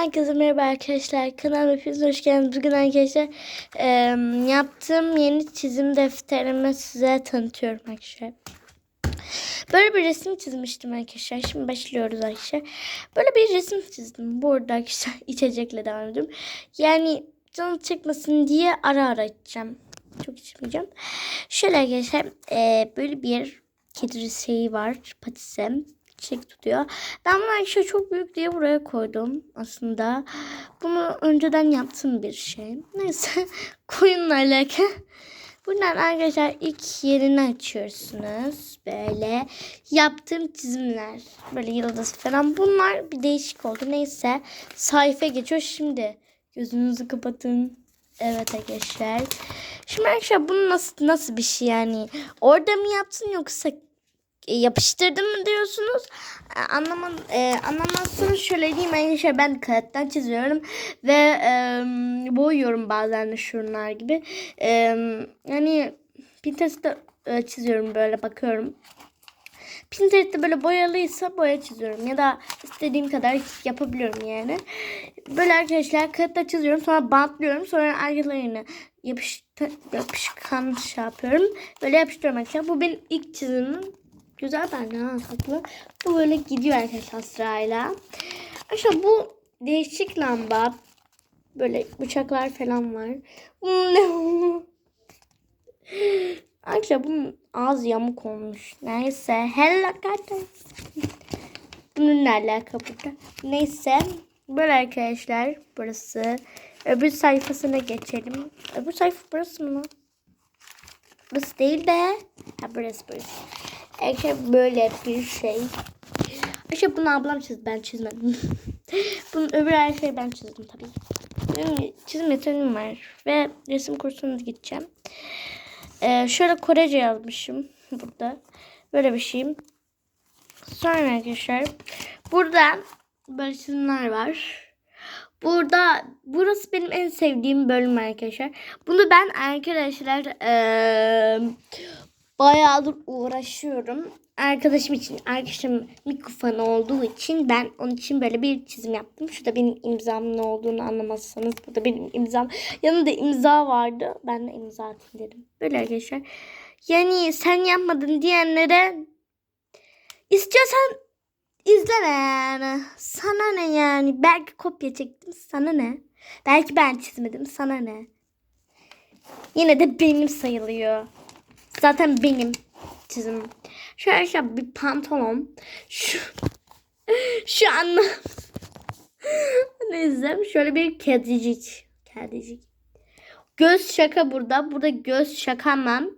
Herkese merhaba arkadaşlar. Kanalıma hepiniz hoş geldiniz. Bugün arkadaşlar e, yaptığım yeni çizim defterimi size tanıtıyorum arkadaşlar. Böyle bir resim çizmiştim arkadaşlar. Şimdi başlıyoruz arkadaşlar. Böyle bir resim çizdim. Burada arkadaşlar içecekle devam ediyorum. Yani canı çıkmasın diye ara ara içeceğim. Çok içmeyeceğim. Şöyle arkadaşlar e, böyle bir kedi şeyi var. Patisi çiçek tutuyor. Ben bunu arkadaşlar çok büyük diye buraya koydum aslında. Bunu önceden yaptığım bir şey. Neyse koyunla alakalı. Buradan arkadaşlar ilk yerini açıyorsunuz. Böyle yaptığım çizimler. Böyle yıldız falan. Bunlar bir değişik oldu. Neyse sayfa geçiyor. Şimdi gözünüzü kapatın. Evet arkadaşlar. Şimdi arkadaşlar bunu nasıl nasıl bir şey yani? Orada mı yaptın yoksa yapıştırdım mı diyorsunuz? E, Anlamam, e, anlamazsınız şöyle diyeyim arkadaşlar ben kağıttan çiziyorum ve e, boyuyorum bazen de şunlar gibi. E, yani Pinterest'te e, çiziyorum böyle bakıyorum. Pinterest'te böyle boyalıysa boya çiziyorum ya da istediğim kadar yapabiliyorum yani. Böyle arkadaşlar kağıtta çiziyorum sonra bantlıyorum sonra arkalarını yapış, yapışkan şey yapıyorum. Böyle yapıştırıyorum arkadaşlar. Bu benim ilk çizimim. Güzel bence ha tatlı. Bu böyle gidiyor arkadaşlar sırayla. Arkadaşlar bu değişik lamba. Böyle bıçaklar falan var. Hmm, ne Arkadaşlar bunun ağzı yamuk olmuş. Neyse. Hello. Bunun ne alaka burada? Neyse. Böyle arkadaşlar. Burası. Öbür sayfasına geçelim. Öbür sayfa burası mı? Burası değil de. Ha burası burası. Arkadaşlar böyle bir şey. Arkadaşlar bunu ablam çizdi. Ben çizmedim. Bunun öbür her şeyi ben çizdim tabii. Benim çizim yeteneğim var. Ve resim kursuna gideceğim. Ee, şöyle Korece yazmışım burada. Böyle bir şeyim. Sonra arkadaşlar burada böyle çizimler var. Burada burası benim en sevdiğim bölüm arkadaşlar. Bunu ben arkadaşlar eee bayağıdır uğraşıyorum. Arkadaşım için, arkadaşım mikrofonu olduğu için ben onun için böyle bir çizim yaptım. Şurada benim imzam ne olduğunu anlamazsanız burada benim imzam. Yanında imza vardı. Ben de imza atayım dedim. Böyle arkadaşlar. Yani sen yapmadın diyenlere istiyorsan izleme yani. Sana ne yani? Belki kopya çektim. Sana ne? Belki ben çizmedim. Sana ne? Yine de benim sayılıyor. Zaten benim çizimim. Şöyle şöyle bir pantolon. Şu şu anlam. Neyse şöyle bir kedicik. Kedicik. Göz şaka burada. Burada göz şakamam.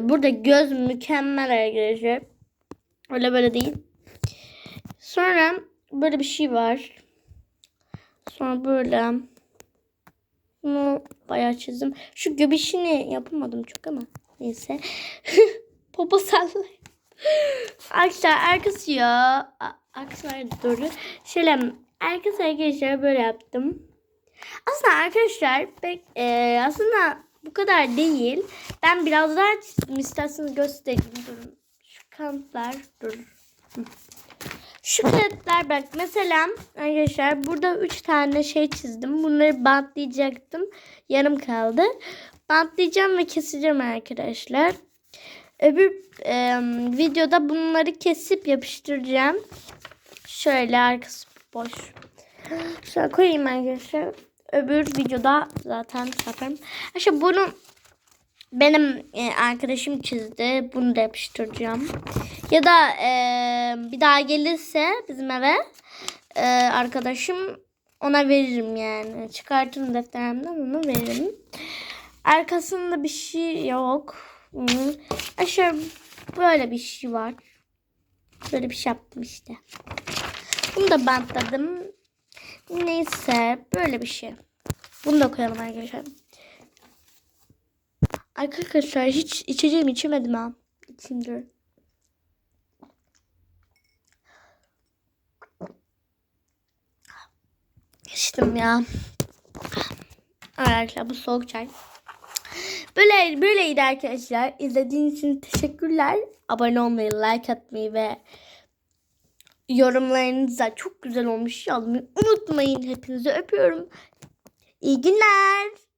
Burada göz mükemmel arkadaşlar. Öyle böyle değil. Sonra böyle bir şey var. Sonra böyle. Bunu bayağı çizdim. Şu göbişini yapamadım çok ama. Neyse. Popo sallay. Arkadaşlar arkası ya. Arkadaşlar doğru. Şöyle arkası arkadaşlar böyle yaptım. Aslında arkadaşlar pek e, aslında bu kadar değil. Ben biraz daha çizdim. İsterseniz göstereyim. Durun. Şu kanıtlar dur. Şu kanıtlar bak mesela arkadaşlar burada 3 tane şey çizdim. Bunları bantlayacaktım. Yarım kaldı. Bantlayacağım ve keseceğim arkadaşlar. Öbür e, videoda bunları kesip yapıştıracağım. Şöyle arkası boş. Şöyle koyayım arkadaşlar. Öbür videoda zaten yaparım. İşte bunu benim e, arkadaşım çizdi. Bunu da yapıştıracağım. Ya da e, bir daha gelirse bizim eve e, arkadaşım ona veririm yani. Çıkartırım defterimden onu veririm. Arkasında bir şey yok. Aşağı böyle bir şey var. Böyle bir şey yaptım işte. Bunu da bantladım. Neyse böyle bir şey. Bunu da koyalım arkadaşlar. Arkadaşlar hiç içeceğim içemedim ha. İçeyim dur. İçtim ya. Arkadaşlar bu soğuk çay. Böyle böyleydi arkadaşlar. İzlediğiniz için teşekkürler. Abone olmayı, like atmayı ve yorumlarınıza çok güzel olmuş yazmayı unutmayın. Hepinizi öpüyorum. İyi günler.